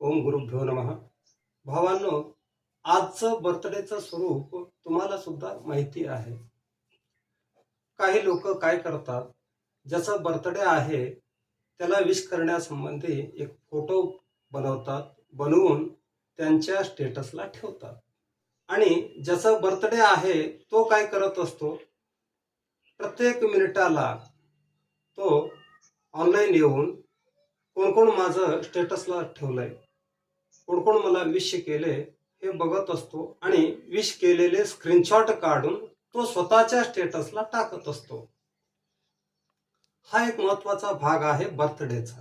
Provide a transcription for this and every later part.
ओम गुरुभ्यो नमः. भावांनो आजचं बर्थडेचं स्वरूप तुम्हाला सुद्धा माहिती आहे. काही लोक काय करतात ज्याचा बर्थडे आहे त्याला विश करण्यासंबंधी एक फोटो बनवतात बनवून त्यांच्या स्टेटसला ठेवतात. आणि ज्याचा बर्थडे आहे तो काय करत असतो? प्रत्येक मिनिटाला तो ऑनलाईन येऊन कोण कोण माझं स्टेटसला ठेवलंय? कोण कोण मला विश केले हे बघत असतो आणि विश केलेले स्क्रीनशॉट काढून तो स्वतःच्या स्टेटसला टाकत असतो. हा एक महत्त्वाचा भाग आहे बर्थडेचा.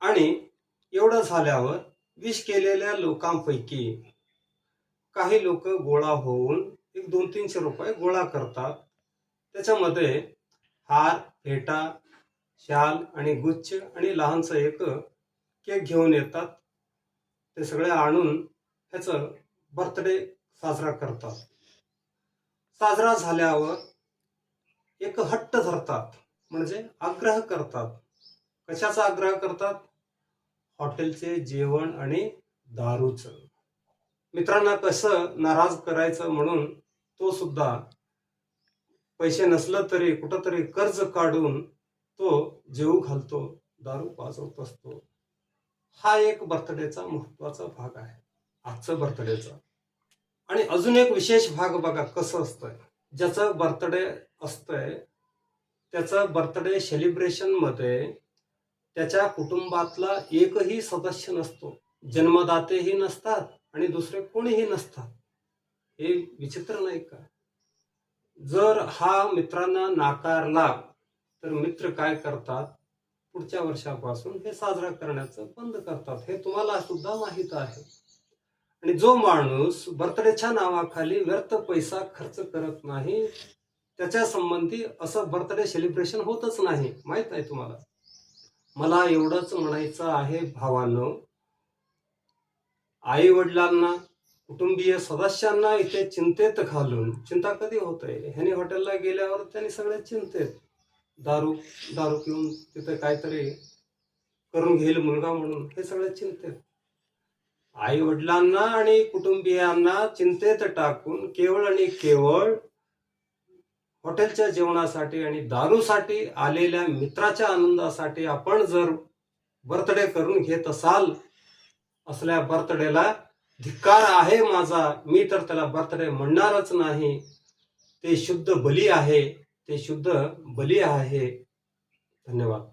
आणि एवढं झाल्यावर विश केलेल्या लोकांपैकी काही लोक गोळा होऊन एक दोन तीनशे रुपये गोळा करतात. त्याच्यामध्ये हार फेटा शाल आणि गुच्छ आणि लहानसं एक केक घेऊन येतात. ते सगळे आणून ह्याचं बर्थडे साजरा करतात. साजरा झाल्यावर एक हट्ट धरतात म्हणजे आग्रह करतात. कशाचा आग्रह करतात? हॉटेलचे जेवण आणि दारूचं. मित्रांना कसं नाराज करायचं म्हणून तो सुद्धा पैसे नसलं तरी कुठंतरी कर्ज काढून तो जेऊ घालतो दारू वाजवत असतो. हा एक बर्थडेचा महत्त्वाचा भाग आहे. आजचं बर्थडेचा आणि अजून एक विशेष भाग बघा कसं असतंय. ज्याचं बर्थडे असतंय त्याचं बर्थडे सेलिब्रेशनमध्ये त्याच्या कुटुंबातला एकही सदस्य नसतो. जन्मदातेही नसतात आणि दुसरे कोणीही नसतात. हे विचित्र नाही का? जर हा मित्रांना नाकारला तर मित्र काय करतात? पुढच्या वर्षापासून हे साजरा करण्याचं बंद करतात. हे तुम्हाला सुद्धा माहीत आहे. आणि जो माणूस बर्थडेच्या नावाखाली व्यर्थ पैसा खर्च करत नाही त्याच्या संबंधी असं बर्थडे सेलिब्रेशन होतच नाही. माहीत आहे तुम्हाला? मला एवढंच म्हणायचं आहे भावांनो. आई वडिलांना कुटुंबीय सदस्यांना इथे चिंतेत घालून चिंता कधी होते? ह्याने हॉटेलला गेल्यावर त्यांनी सगळे चिंतेत. दारू दारू पिऊन तिथं काहीतरी करून घेईल मुलगा म्हणून हे सगळं चिंतेत. आई वडिलांना आणि कुटुंबियांना चिंतेत टाकून केवळ आणि केवळ हॉटेलच्या जेवणासाठी आणि दारूसाठी आलेल्या मित्राच्या आनंदासाठी आपण जर बर्थडे करून घेत असाल असल्या बर्थडेला धिक्कार आहे माझा मी तर त्याला बर्थडे म्हणणारच नाही ते शुद्ध बली आहे. ते शुद्ध बली आहे. धन्यवाद.